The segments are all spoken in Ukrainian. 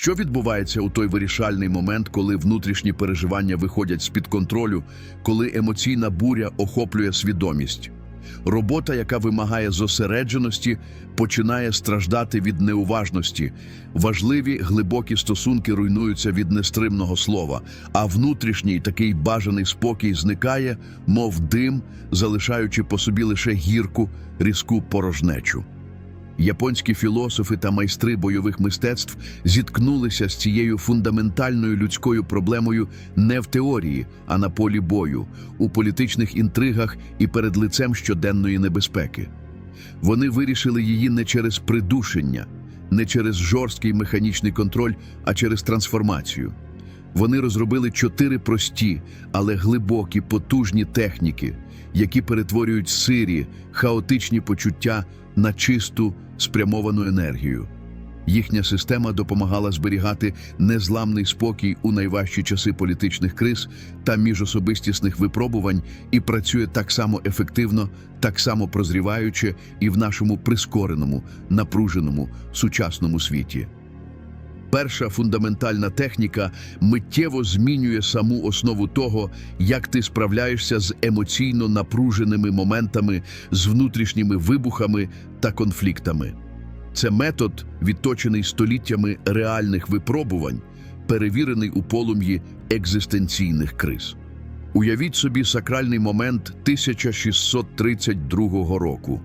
Що відбувається у той вирішальний момент, коли внутрішні переживання виходять з-під контролю, коли емоційна буря охоплює свідомість? Робота, яка вимагає зосередженості, починає страждати від неуважності. Важливі глибокі стосунки руйнуються від нестримного слова, а внутрішній такий бажаний спокій зникає, мов дим, залишаючи по собі лише гірку, різку порожнечу. Японські філософи та майстри бойових мистецтв зіткнулися з цією фундаментальною людською проблемою не в теорії, а на полі бою, у політичних інтригах і перед лицем щоденної небезпеки. Вони вирішили її не через придушення, не через жорсткий механічний контроль, а через трансформацію. Вони розробили чотири прості, але глибокі, потужні техніки, які перетворюють сирі, хаотичні почуття на чисту, спрямовану енергію. Їхня система допомагала зберігати незламний спокій у найважчі часи політичних криз та міжособистісних випробувань і працює так само ефективно, так само прозріваюче і в нашому прискореному, напруженому сучасному світі. Перша фундаментальна техніка миттєво змінює саму основу того, як ти справляєшся з емоційно напруженими моментами, з внутрішніми вибухами та конфліктами. Це метод, відточений століттями реальних випробувань, перевірений у полум'ї екзистенційних криз. Уявіть собі сакральний момент 1632 року.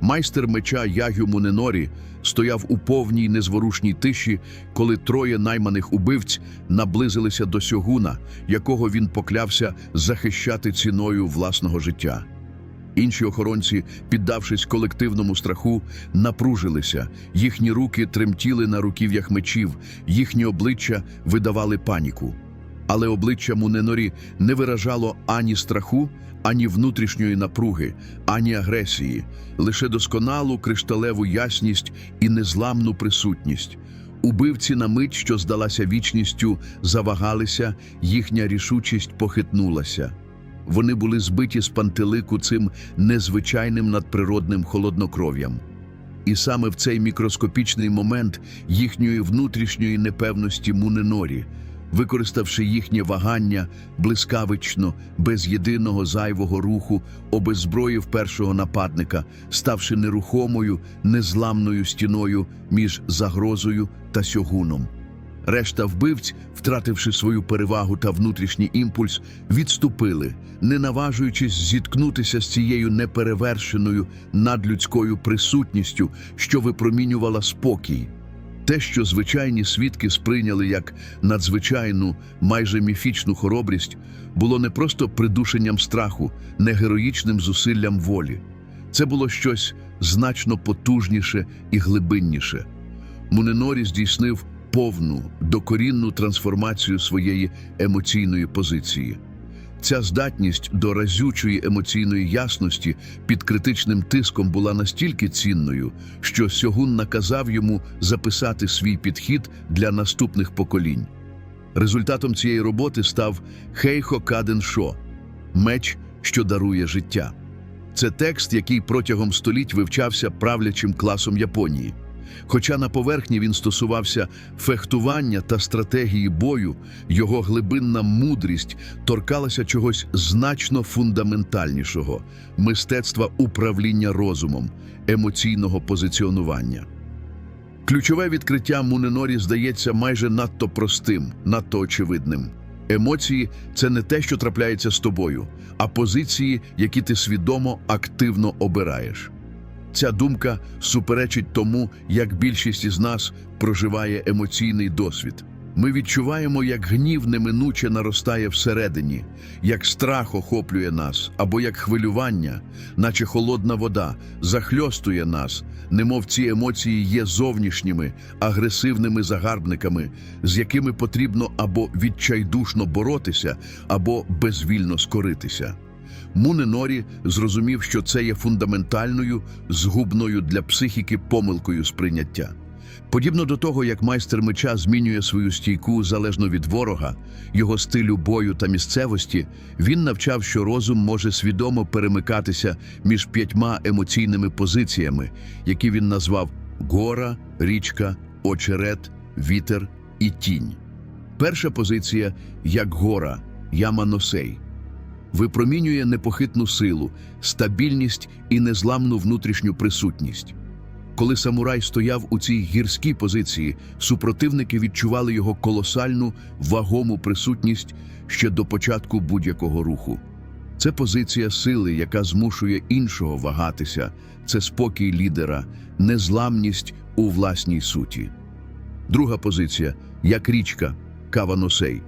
Майстер меча Ягю Муненорі стояв у повній незворушній тиші, коли троє найманих убивць наблизилися до сьогуна, якого він поклявся захищати ціною власного життя. Інші охоронці, піддавшись колективному страху, напружилися, їхні руки тремтіли на руків'ях мечів, їхні обличчя видавали паніку. Але обличчя Муненорі не виражало ані страху, ані внутрішньої напруги, ані агресії, лише досконалу кришталеву ясність і незламну присутність. Убивці на мить, що здалася вічністю, завагалися, їхня рішучість похитнулася. Вони були збиті з пантелику цим незвичайним надприродним холоднокров'ям. І саме в цей мікроскопічний момент їхньої внутрішньої непевності Муненорі, використавши їхнє вагання блискавично, без єдиного зайвого руху, обезброїв першого нападника, ставши нерухомою, незламною стіною між загрозою та сьогуном. Решта вбивць, втративши свою перевагу та внутрішній імпульс, відступили, не наважуючись зіткнутися з цією неперевершеною надлюдською присутністю, що випромінювала спокій. Те, що звичайні свідки сприйняли як надзвичайну, майже міфічну хоробрість, було не просто придушенням страху, не героїчним зусиллям волі. Це було щось значно потужніше і глибинніше. Муненорі здійснив повну, докорінну трансформацію своєї емоційної позиції. Ця здатність до разючої емоційної ясності під критичним тиском була настільки цінною, що Сьогун наказав йому записати свій підхід для наступних поколінь. Результатом цієї роботи став Хейхо Каден Шо – меч, що дарує життя. Це текст, який протягом століть вивчався правлячим класом Японії. Хоча на поверхні він стосувався фехтування та стратегії бою, його глибинна мудрість торкалася чогось значно фундаментальнішого мистецтва управління розумом, емоційного позиціонування. Ключове відкриття Муненорі здається майже надто простим, надто очевидним. Емоції це не те, що трапляється з тобою, а позиції, які ти свідомо активно обираєш. Ця думка суперечить тому, як більшість із нас проживає емоційний досвід. Ми відчуваємо, як гнів неминуче наростає всередині, як страх охоплює нас, або як хвилювання, наче холодна вода, захльостує нас, немов ці емоції є зовнішніми, агресивними загарбниками, з якими потрібно або відчайдушно боротися, або безвільно скоритися. Муненорі зрозумів, що це є фундаментальною, згубною для психіки помилкою сприйняття. Подібно до того, як майстер меча змінює свою стійку залежно від ворога, його стилю бою та місцевості, він навчав, що розум може свідомо перемикатися між п'ятьма емоційними позиціями, які він назвав гора, річка, очерет, вітер і тінь. Перша позиція як гора, яма носей. Випромінює непохитну силу, стабільність і незламну внутрішню присутність. Коли самурай стояв у цій гірській позиції, супротивники відчували його колосальну, вагому присутність ще до початку будь-якого руху. Це позиція сили, яка змушує іншого вагатися, це спокій лідера, незламність у власній суті. Друга позиція як річка Каваносей.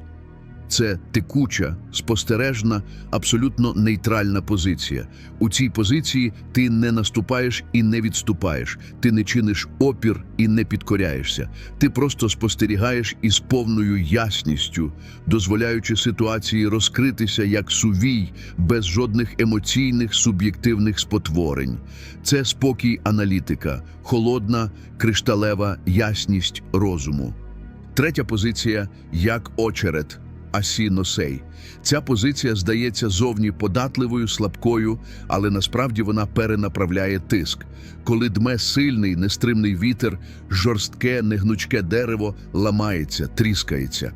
Це текуча, спостережна, абсолютно нейтральна позиція. У цій позиції ти не наступаєш і не відступаєш, ти не чиниш опір і не підкоряєшся. Ти просто спостерігаєш із повною ясністю, дозволяючи ситуації розкритися як сувій, без жодних емоційних суб'єктивних спотворень. Це спокій аналітика, холодна, кришталева ясність розуму. Третя позиція як очерет. Асі носей. Ця позиція здається зовні податливою, слабкою, але насправді вона перенаправляє тиск. Коли дме сильний, нестримний вітер, жорстке, негнучке дерево ламається, тріскається.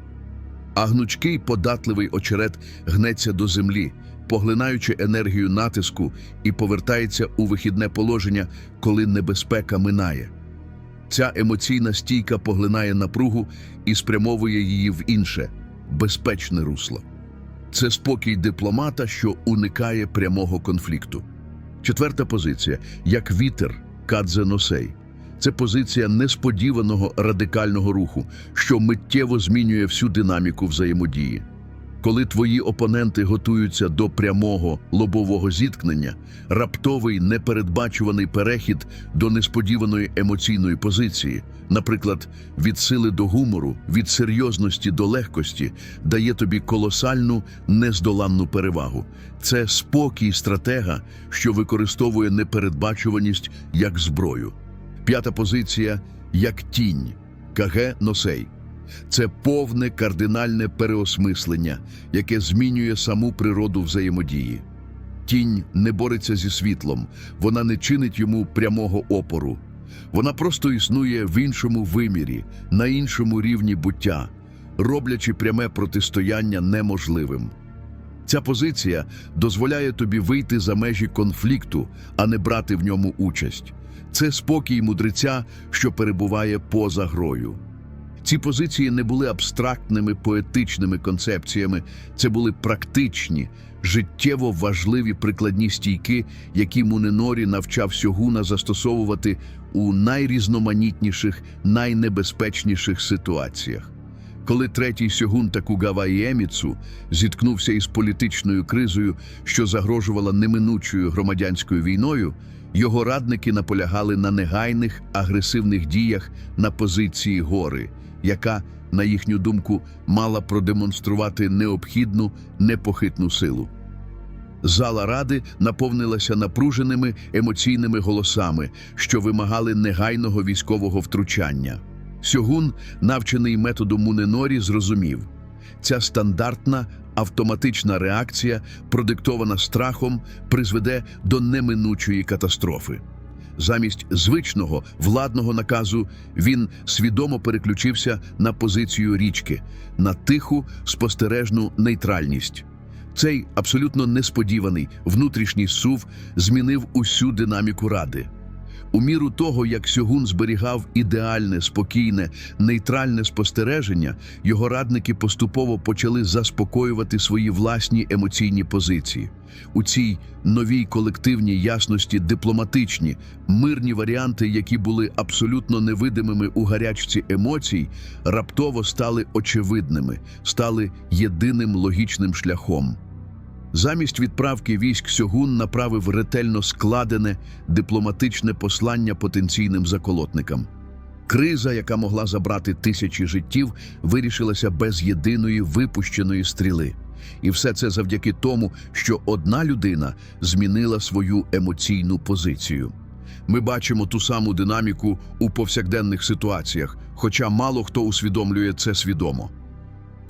А гнучкий податливий очерет гнеться до землі, поглинаючи енергію натиску і повертається у вихідне положення, коли небезпека минає. Ця емоційна стійка поглинає напругу і спрямовує її в інше безпечне русло. Це спокій дипломата, що уникає прямого конфлікту. Четверта позиція як вітер Кадзе Носей. Це позиція несподіваного радикального руху, що миттєво змінює всю динаміку взаємодії. Коли твої опоненти готуються до прямого лобового зіткнення, раптовий непередбачуваний перехід до несподіваної емоційної позиції, наприклад, від сили до гумору, від серйозності до легкості, дає тобі колосальну нездоланну перевагу. Це спокій стратега, що використовує непередбачуваність як зброю. П'ята позиція як тінь КГ Носей. Це повне кардинальне переосмислення, яке змінює саму природу взаємодії. Тінь не бореться зі світлом, вона не чинить йому прямого опору. Вона просто існує в іншому вимірі, на іншому рівні буття, роблячи пряме протистояння неможливим. Ця позиція дозволяє тобі вийти за межі конфлікту, а не брати в ньому участь. Це спокій мудреця, що перебуває поза грою. Ці позиції не були абстрактними поетичними концепціями, це були практичні, життєво важливі прикладні стійки, які Муненорі навчав Сьогуна застосовувати у найрізноманітніших, найнебезпечніших ситуаціях. Коли третій сьогун Такугава Іеміцу зіткнувся із політичною кризою, що загрожувала неминучою громадянською війною, його радники наполягали на негайних агресивних діях на позиції гори, яка, на їхню думку, мала продемонструвати необхідну непохитну силу. Зала ради наповнилася напруженими емоційними голосами, що вимагали негайного військового втручання. Сьогун, навчений методом Муненорі, зрозумів ця стандартна автоматична реакція, продиктована страхом, призведе до неминучої катастрофи. Замість звичного владного наказу він свідомо переключився на позицію річки, на тиху спостережну нейтральність. Цей абсолютно несподіваний внутрішній сув змінив усю динаміку ради. У міру того, як Сьогун зберігав ідеальне, спокійне, нейтральне спостереження, його радники поступово почали заспокоювати свої власні емоційні позиції. У цій новій колективній ясності дипломатичні, мирні варіанти, які були абсолютно невидимими у гарячці емоцій, раптово стали очевидними, стали єдиним логічним шляхом. Замість відправки військ Сьогун направив ретельно складене дипломатичне послання потенційним заколотникам. Криза, яка могла забрати тисячі життів, вирішилася без єдиної випущеної стріли. І все це завдяки тому, що одна людина змінила свою емоційну позицію. Ми бачимо ту саму динаміку у повсякденних ситуаціях, хоча мало хто усвідомлює це свідомо.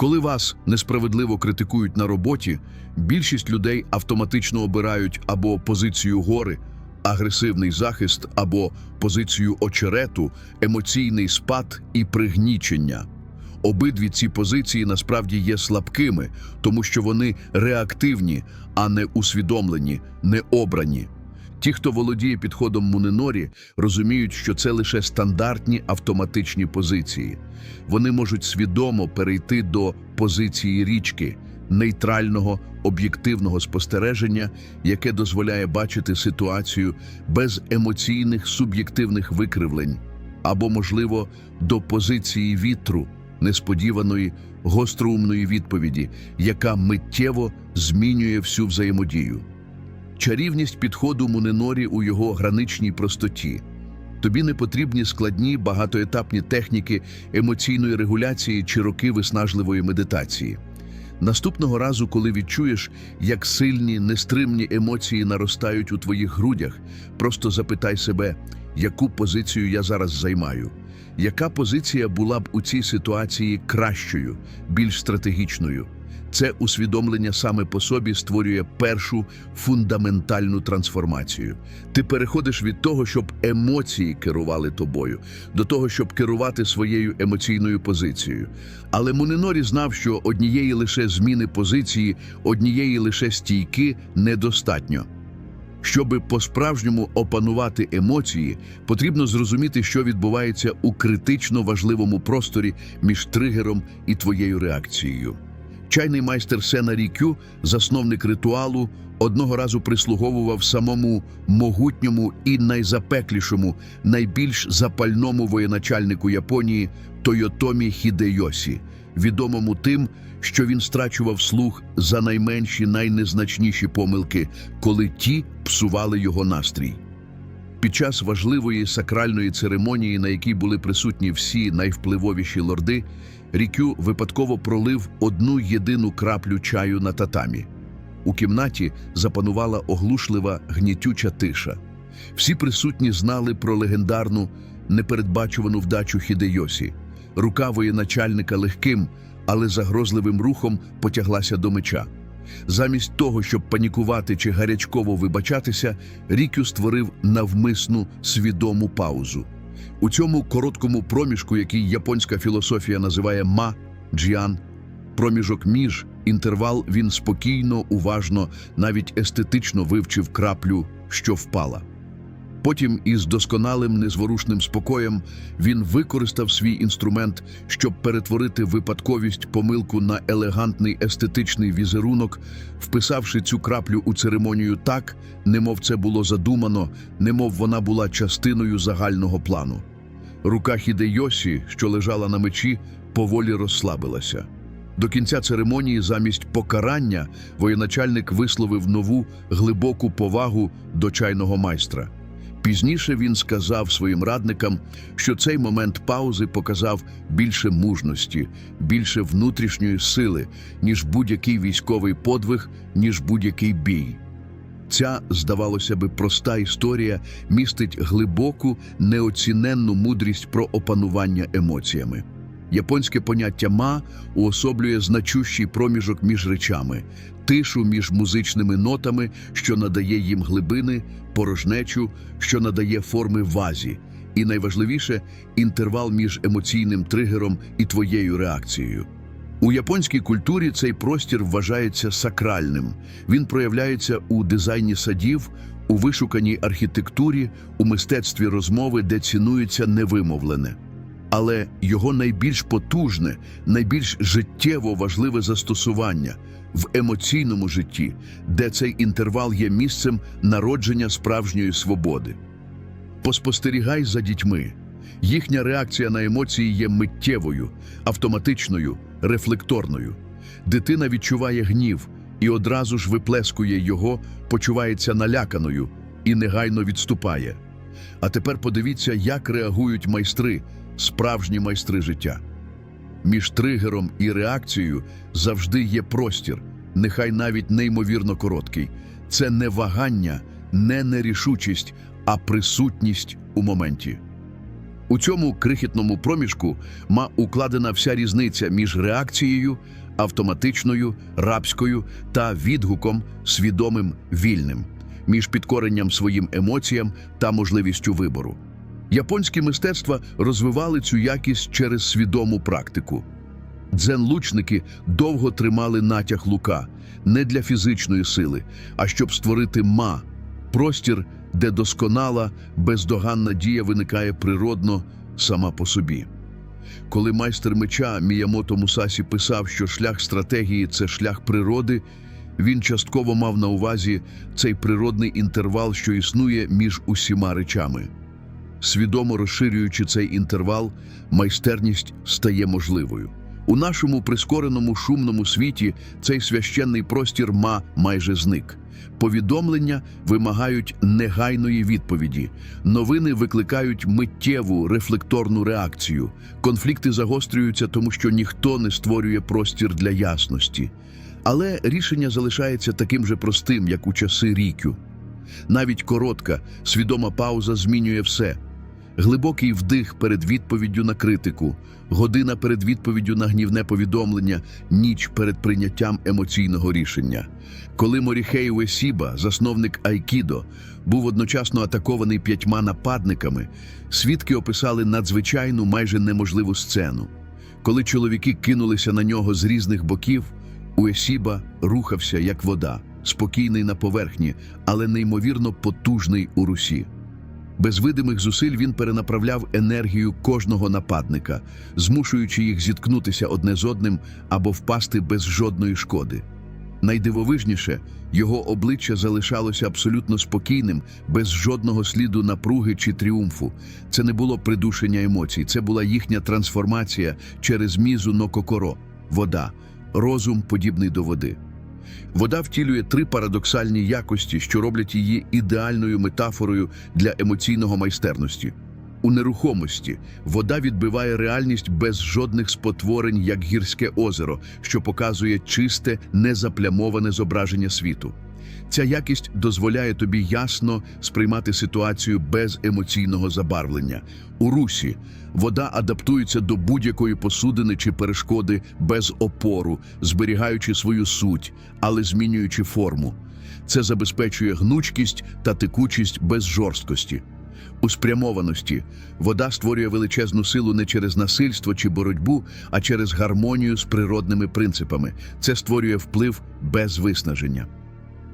Коли вас несправедливо критикують на роботі, більшість людей автоматично обирають або позицію гори, агресивний захист, або позицію очерету, емоційний спад і пригнічення. Обидві ці позиції насправді є слабкими, тому що вони реактивні, а не усвідомлені, не обрані. Ті, хто володіє підходом Мунинорі, розуміють, що це лише стандартні автоматичні позиції. Вони можуть свідомо перейти до позиції річки, нейтрального об'єктивного спостереження, яке дозволяє бачити ситуацію без емоційних суб'єктивних викривлень, або, можливо, до позиції вітру, несподіваної гостроумної відповіді, яка миттєво змінює всю взаємодію. Чарівність підходу Мунинорі у його граничній простоті. Тобі не потрібні складні багатоетапні техніки емоційної регуляції чи роки виснажливої медитації. Наступного разу, коли відчуєш, як сильні, нестримні емоції наростають у твоїх грудях, просто запитай себе, яку позицію я зараз займаю. Яка позиція була б у цій ситуації кращою, більш стратегічною? Це усвідомлення саме по собі створює першу фундаментальну трансформацію. Ти переходиш від того, щоб емоції керували тобою, до того, щоб керувати своєю емоційною позицією. Але Мунинорі знав, що однієї лише зміни позиції, однієї лише стійки недостатньо. Щоби по-справжньому опанувати емоції, потрібно зрозуміти, що відбувається у критично важливому просторі між тригером і твоєю реакцією. Чайний майстер Сена Рікю, засновник ритуалу, одного разу прислуговував самому могутньому і найзапеклішому, найбільш запальному воєначальнику Японії Тойотомі Хідейосі, відомому тим, що він страчував слух за найменші найнезначніші помилки, коли ті псували його настрій. Під час важливої сакральної церемонії, на якій були присутні всі найвпливовіші лорди, Рікю випадково пролив одну єдину краплю чаю на татамі. У кімнаті запанувала оглушлива гнітюча тиша. Всі присутні знали про легендарну, непередбачувану вдачу Хідейосі. Рука воєначальника легким, але загрозливим рухом потяглася до меча. Замість того, щоб панікувати чи гарячково вибачатися, Рікю створив навмисну свідому паузу. У цьому короткому проміжку, який японська філософія називає ма джіан, проміжок між інтервал, він спокійно, уважно, навіть естетично вивчив краплю, що впала. Потім із досконалим незворушним спокоєм він використав свій інструмент, щоб перетворити випадковість помилку на елегантний естетичний візерунок, вписавши цю краплю у церемонію так, немов це було задумано, немов вона була частиною загального плану. Рука Хідейосі, що лежала на мечі, поволі розслабилася. До кінця церемонії замість покарання воєначальник висловив нову глибоку повагу до чайного майстра. Пізніше він сказав своїм радникам, що цей момент паузи показав більше мужності, більше внутрішньої сили, ніж будь-який військовий подвиг, ніж будь-який бій. Ця, здавалося би, проста історія містить глибоку, неоціненну мудрість про опанування емоціями. Японське поняття ма уособлює значущий проміжок між речами, тишу між музичними нотами, що надає їм глибини, порожнечу, що надає форми вазі, і найважливіше інтервал між емоційним тригером і твоєю реакцією. У японській культурі цей простір вважається сакральним. Він проявляється у дизайні садів, у вишуканій архітектурі, у мистецтві розмови, де цінується невимовлене. Але його найбільш потужне, найбільш життєво важливе застосування в емоційному житті, де цей інтервал є місцем народження справжньої свободи. Поспостерігай за дітьми. Їхня реакція на емоції є миттєвою, автоматичною, рефлекторною. Дитина відчуває гнів і одразу ж виплескує його, почувається наляканою і негайно відступає. А тепер подивіться, як реагують майстри, справжні майстри життя. Між тригером і реакцією завжди є простір, нехай навіть неймовірно короткий. Це не вагання, не нерішучість, а присутність у моменті. У цьому крихітному проміжку ма укладена вся різниця між реакцією, автоматичною, рабською та відгуком свідомим вільним, між підкоренням своїм емоціям та можливістю вибору. Японські мистецтва розвивали цю якість через свідому практику. Дзен-лучники довго тримали натяг лука не для фізичної сили, а щоб створити ма простір, де досконала, бездоганна дія виникає природно сама по собі. Коли майстер меча Міямото Мусасі писав, що шлях стратегії це шлях природи, він частково мав на увазі цей природний інтервал, що існує між усіма речами. Свідомо розширюючи цей інтервал, майстерність стає можливою. У нашому прискореному шумному світі цей священний простір ма майже зник. Повідомлення вимагають негайної відповіді. Новини викликають миттєву рефлекторну реакцію. Конфлікти загострюються, тому що ніхто не створює простір для ясності. Але рішення залишається таким же простим, як у часи рікю. Навіть коротка, свідома пауза змінює все. Глибокий вдих перед відповіддю на критику, година перед відповіддю на гнівне повідомлення, ніч перед прийняттям емоційного рішення. Коли Моріхей Уесіба, засновник Айкідо, був одночасно атакований п'ятьма нападниками, свідки описали надзвичайну, майже неможливу сцену. Коли чоловіки кинулися на нього з різних боків, Уесіба рухався як вода, спокійний на поверхні, але неймовірно потужний у русі. Без видимих зусиль він перенаправляв енергію кожного нападника, змушуючи їх зіткнутися одне з одним або впасти без жодної шкоди. Найдивовижніше, його обличчя залишалося абсолютно спокійним, без жодного сліду напруги чи тріумфу. Це не було придушення емоцій, це була їхня трансформація через мізу нококоро – вода, розум, подібний до води. Вода втілює три парадоксальні якості, що роблять її ідеальною метафорою для емоційного майстерності. У нерухомості вода відбиває реальність без жодних спотворень, як гірське озеро, що показує чисте, незаплямоване зображення світу. Ця якість дозволяє тобі ясно сприймати ситуацію без емоційного забарвлення. У русі вода адаптується до будь-якої посудини чи перешкоди без опору, зберігаючи свою суть, але змінюючи форму. Це забезпечує гнучкість та текучість без жорсткості. У спрямованості вода створює величезну силу не через насильство чи боротьбу, а через гармонію з природними принципами. Це створює вплив без виснаження.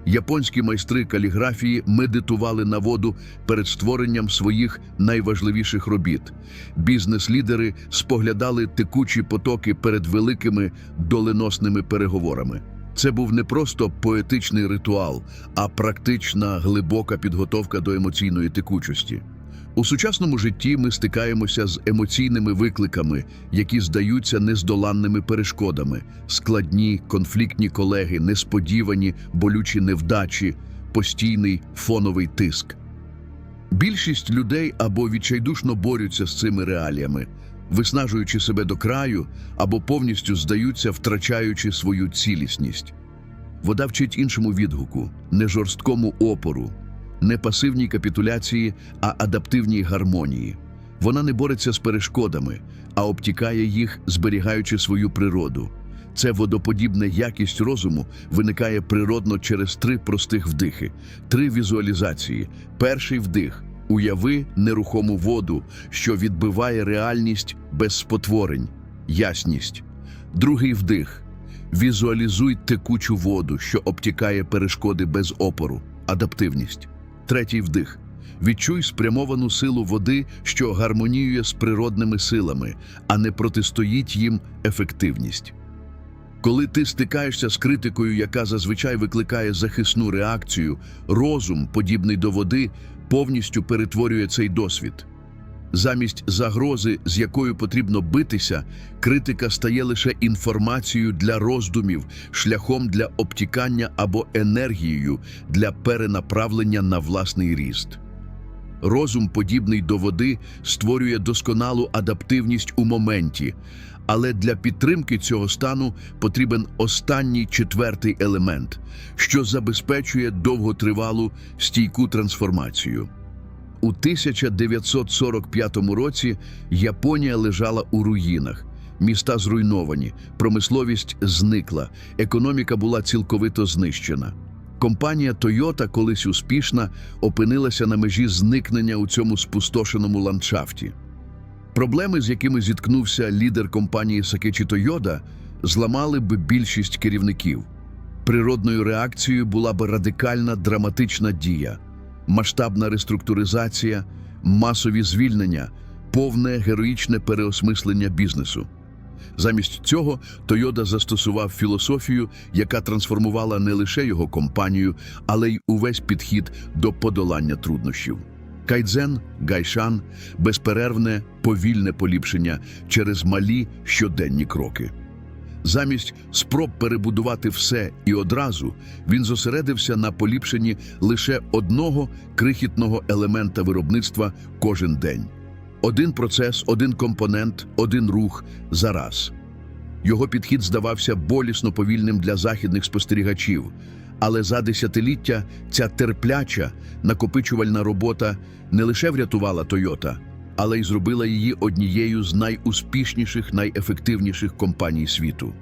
Японські майстри каліграфії медитували на воду перед створенням своїх найважливіших робіт. Бізнес-лідери споглядали текучі потоки перед великими доленосними переговорами. Це був не просто поетичний ритуал, а практична глибока підготовка до емоційної текучості. У сучасному житті ми стикаємося з емоційними викликами, які здаються нездоланними перешкодами, складні, конфліктні колеги, несподівані, болючі невдачі, постійний фоновий тиск. Більшість людей або відчайдушно борються з цими реаліями, виснажуючи себе до краю, або повністю здаються, втрачаючи свою цілісність. Вода вчить іншому відгуку, не жорсткому опору, не пасивній капітуляції, а адаптивній гармонії. Вона не бореться з перешкодами, а обтікає їх, зберігаючи свою природу. Це водоподібна якість розуму виникає природно через три простих вдихи, три візуалізації. Перший вдих уяви нерухому воду, що відбиває реальність без спотворень, ясність. Другий вдих візуалізуй текучу воду, що обтікає перешкоди без опору, адаптивність. Третій вдих. Відчуй спрямовану силу води, що гармоніює з природними силами, а не протистоїть їм ефективність. Коли ти стикаєшся з критикою, яка зазвичай викликає захисну реакцію, розум, подібний до води, повністю перетворює цей досвід. Замість загрози, з якою потрібно битися, критика стає лише інформацією для роздумів, шляхом для обтікання або енергією для перенаправлення на власний ріст. Розум, подібний до води, створює досконалу адаптивність у моменті, але для підтримки цього стану потрібен останній четвертий елемент, що забезпечує довготривалу стійку трансформацію. У 1945 році Японія лежала у руїнах. Міста зруйновані, промисловість зникла, економіка була цілковито знищена. Компанія Toyota, колись успішна, опинилася на межі зникнення у цьому спустошеному ландшафті. Проблеми, з якими зіткнувся лідер компанії Сакечі Тойода, зламали б більшість керівників. Природною реакцією була б радикальна драматична дія, масштабна реструктуризація, масові звільнення, повне героїчне переосмислення бізнесу. Замість цього Тойода застосував філософію, яка трансформувала не лише його компанію, але й увесь підхід до подолання труднощів. Кайдзен, гайшан, безперервне, повільне поліпшення через малі щоденні кроки. Замість спроб перебудувати все і одразу, він зосередився на поліпшенні лише одного крихітного елемента виробництва кожен день. Один процес, один компонент, один рух за раз. Його підхід здавався болісно повільним для західних спостерігачів, але за десятиліття ця терпляча, накопичувальна робота не лише врятувала Тойота, але й зробила її однією з найуспішніших, найефективніших компаній світу.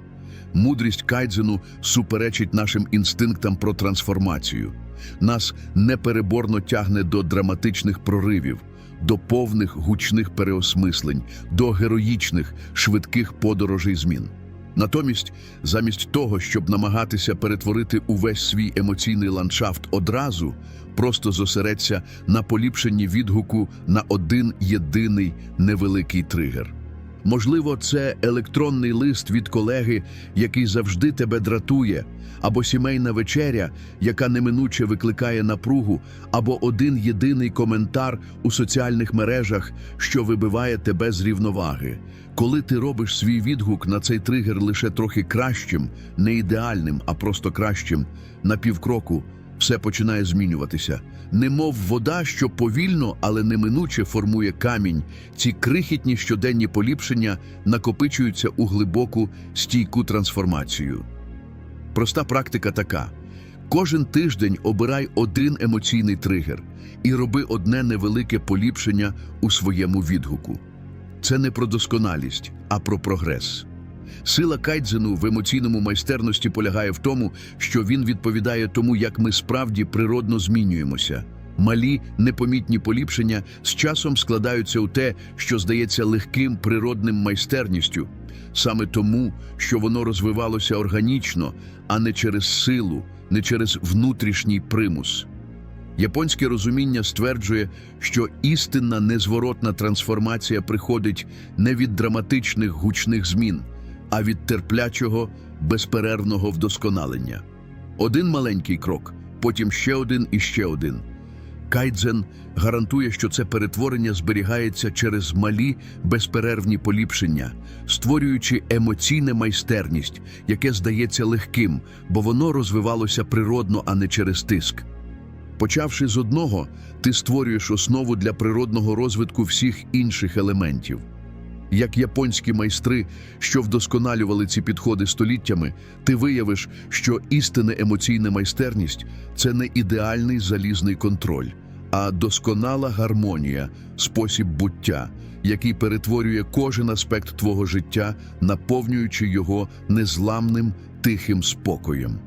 Мудрість Кайдзену суперечить нашим інстинктам про трансформацію. Нас непереборно тягне до драматичних проривів, до повних гучних переосмислень, до героїчних, швидких подорожей змін. Натомість, замість того, щоб намагатися перетворити увесь свій емоційний ландшафт одразу, просто зосередься на поліпшенні відгуку на один єдиний невеликий тригер. Можливо, це електронний лист від колеги, який завжди тебе дратує, або сімейна вечеря, яка неминуче викликає напругу, або один єдиний коментар у соціальних мережах, що вибиває тебе з рівноваги. Коли ти робиш свій відгук на цей тригер лише трохи кращим, не ідеальним, а просто кращим, на півкроку, все починає змінюватися. Немов вода, що повільно, але неминуче формує камінь, ці крихітні щоденні поліпшення накопичуються у глибоку стійку трансформацію. Проста практика така: кожен тиждень обирай один емоційний тригер і роби одне невелике поліпшення у своєму відгуку. Це не про досконалість, а про прогрес. Сила кайдзену в емоційному майстерності полягає в тому, що він відповідає тому, як ми справді природно змінюємося. Малі непомітні поліпшення з часом складаються у те, що здається легким природним майстерністю, саме тому, що воно розвивалося органічно, а не через силу, не через внутрішній примус. Японське розуміння стверджує, що істинна незворотна трансформація приходить не від драматичних гучних змін, а від терплячого, безперервного вдосконалення. Один маленький крок, потім ще один і ще один. Кайдзен гарантує, що це перетворення зберігається через малі безперервні поліпшення, створюючи емоційне майстерність, яке здається легким, бо воно розвивалося природно, а не через тиск. Почавши з одного, ти створюєш основу для природного розвитку всіх інших елементів. Як японські майстри, що вдосконалювали ці підходи століттями, ти виявиш, що істинна емоційна майстерність це не ідеальний залізний контроль, а досконала гармонія, спосіб буття, який перетворює кожен аспект твого життя, наповнюючи його незламним тихим спокоєм.